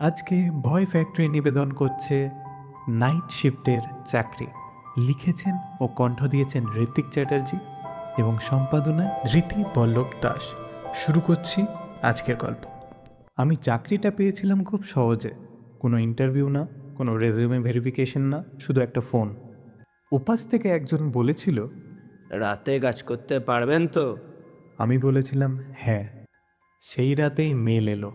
আজকে ভয় ফ্যাক্টরি নিবেদন করছে নাইট শিফটের চাকরি। লিখেছেন ও কণ্ঠ দিয়েছেন ঋত্বিক চ্যাটার্জি এবং সম্পাদনায় ধৃতি পল্লব দাস। শুরু করছি আজকের গল্প। আমি চাকরিটা পেয়েছিলাম খুব সহজে। কোনো ইন্টারভিউ না কোনো রেজিউমে ভেরিফিকেশন না শুধু একটা ফোন। উপাস থেকে একজন বলেছিল রাতে কাজ করতে পারবেন তো? আমি বলেছিলাম হ্যাঁ। সেই রাতেই মেল এলো।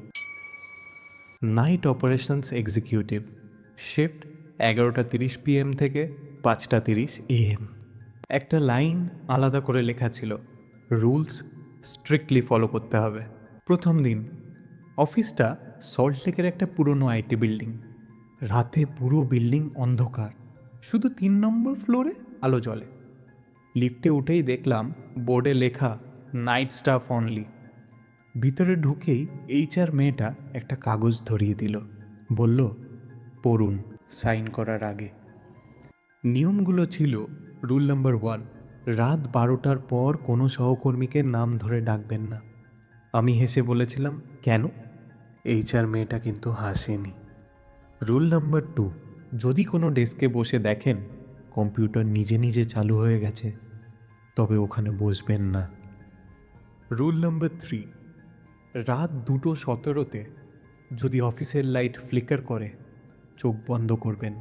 Night operations executive. শিফট এগারোটা তিরিশ পিএম থেকে পাঁচটা তিরিশ এএম। একটা লাইন আলাদা করে লেখা ছিল, রুলস স্ট্রিক্টলি ফলো করতে হবে। প্রথম দিন, অফিসটা সল্টলেকের একটা পুরনো আইটি বিল্ডিং। রাতে পুরো বিল্ডিং অন্ধকার, শুধু তিন নম্বর ফ্লোরে আলো জ্বলে। লিফটে উঠেই দেখলাম বোর্ডে লেখা, নাইট স্টাফ অনলি। ভিতরে ঢুকেই এইচআর মেয়েটা একটা কাগজ ধরিয়ে দিল। বলল, পড়ুন, সাইন করার আগে। নিয়মগুলো ছিল রুল নাম্বার ওয়ান রাত বারোটার পর কোনো সহকর্মীকে নাম ধরে ডাকবেন না। আমি হেসে বলেছিলাম, কেন? এইচআর মেয়েটা কিন্তু হাসেনি। রুল নাম্বার টু যদি কোনো ডেস্কে বসে দেখেন কম্পিউটার নিজে নিজে চালু হয়ে গেছে, তবে ওখানে বসবেন না। রুল নাম্বার থ্রি রাত দুটো সতেরোতে যদি অফিসের লাইট ফ্লিকার করে, চোখ বন্ধ করবেন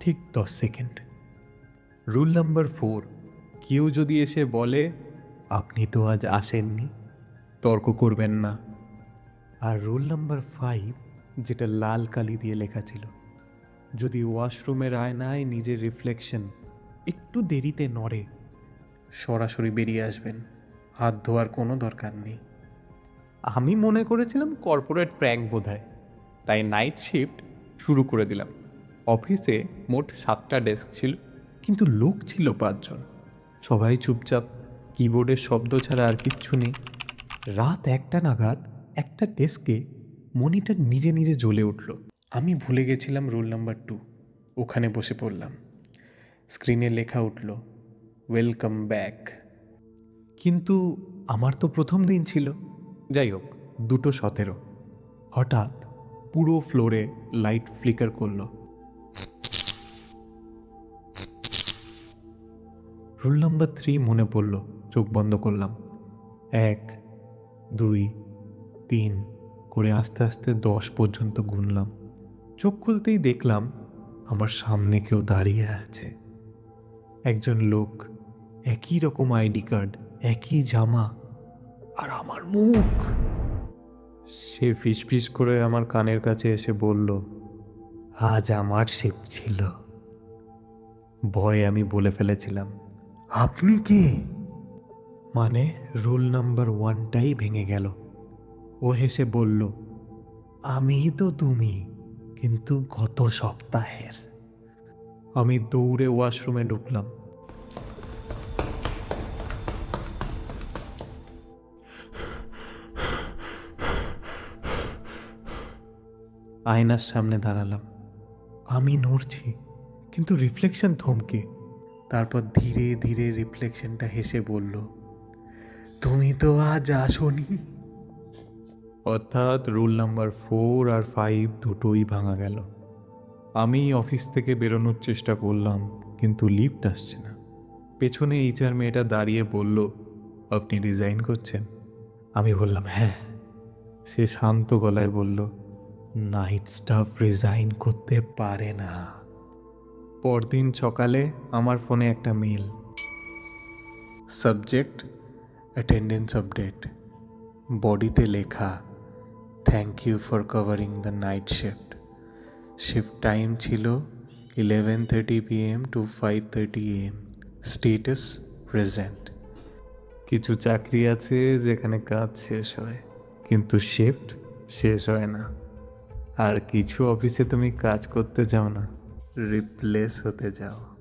ঠিক দশ সেকেন্ড। রুল নাম্বার ফোর, কেউ যদি এসে বলে, আপনি তো আজ আসেননি, তর্ক করবেন না। আর রুল নাম্বার ফাইভ, যেটা লাল কালি দিয়ে লেখা ছিল, যদি ওয়াশরুমের আয়নায় নিজের রিফ্লেকশন একটু দেরিতে নড়ে, সরাসরি বেরিয়ে আসবেন। হাত ধোয়ার কোনো দরকার নেই। আমি মনে করেছিলাম কর্পোরেট প্র্যাঙ্ক বোধহয়। তাই নাইট শিফট শুরু করে দিলাম। অফিসে মোট সাতটা ডেস্ক ছিল, কিন্তু লোক ছিল পাঁচজন। সবাই চুপচাপ কিবোর্ডের শব্দ ছাড়া আর কিচ্ছু নেই। রাত একটা নাগাদ একটা ডেস্কে মনিটর নিজে নিজে জ্বলে উঠল। আমি ভুলে গেছিলাম রোল নাম্বার টু ওখানে বসে পড়লাম। স্ক্রিনে লেখা উঠল ওয়েলকাম ব্যাক কিন্তু আমার তো প্রথম দিন ছিল। যাই হোক, দুটো সতেরো। হঠাৎ পুরো ফ্লোরে লাইট ফ্লিকার করল। রুল নাম্বার থ্রি মনে পড়ল, চোখ বন্ধ করলাম। এক, দুই, তিন করে আস্তে আস্তে দশ পর্যন্ত গুনলাম। চোখ খুলতেই দেখলাম আমার সামনে কেউ দাঁড়িয়ে আছে। একজন লোক, একই রকম আইডি কার্ড, একই জামা আর আমার মুখ। সে ফিসফিস করে আমার কানের কাছে এসে বলল, আজ আমার শিফট ছিল। ভয়ে আমি বলে ফেলেছিলাম, আপনি কে? মানে রুল নাম্বার ওয়ানটাই ভেঙে গেল। ও হেসে বলল, আমি তো তুমি, কিন্তু গত সপ্তাহের। আমি দৌড়ে ওয়াশরুমে ঢুকলাম। আয়নার সামনে দাঁড়ালাম। আমি নড়ছি কিন্তু রিফ্লেকশন থমকে। তারপর ধীরে ধীরে রিফ্লেকশনটা হেসে বলল তুমি তো আজ আসনি। অর্থাৎ রুল নাম্বার ফোর আর ফাইভ দুটোই ভাঙা গেল। আমি অফিস থেকে বেরোনোর চেষ্টা করলাম কিন্তু লিফট আসছে না। পেছনে এইচআর মেয়েটা দাঁড়িয়ে বলল আপনি রিজাইন করছেন? আমি বললাম হ্যাঁ। সে শান্ত গলায় বলল নাইট স্টাফ রিজাইন করতে পারে না। পরদিন সকালে আমার ফোনে একটা মেল সাবজেক্ট অ্যাটেন্ডেন্স আপডেট বডিতে লেখা thank you for covering the night shift shift time ছিল eleven thirty PM to five thirty AM status present কিছু চাকরি আছে যেখানে কাজ শেষ হয় কিন্তু শিফট শেষ হয় না। আর কিছু অফিসে তুমি কাজ করতে যাও না রিপ্লেস হতে যাও।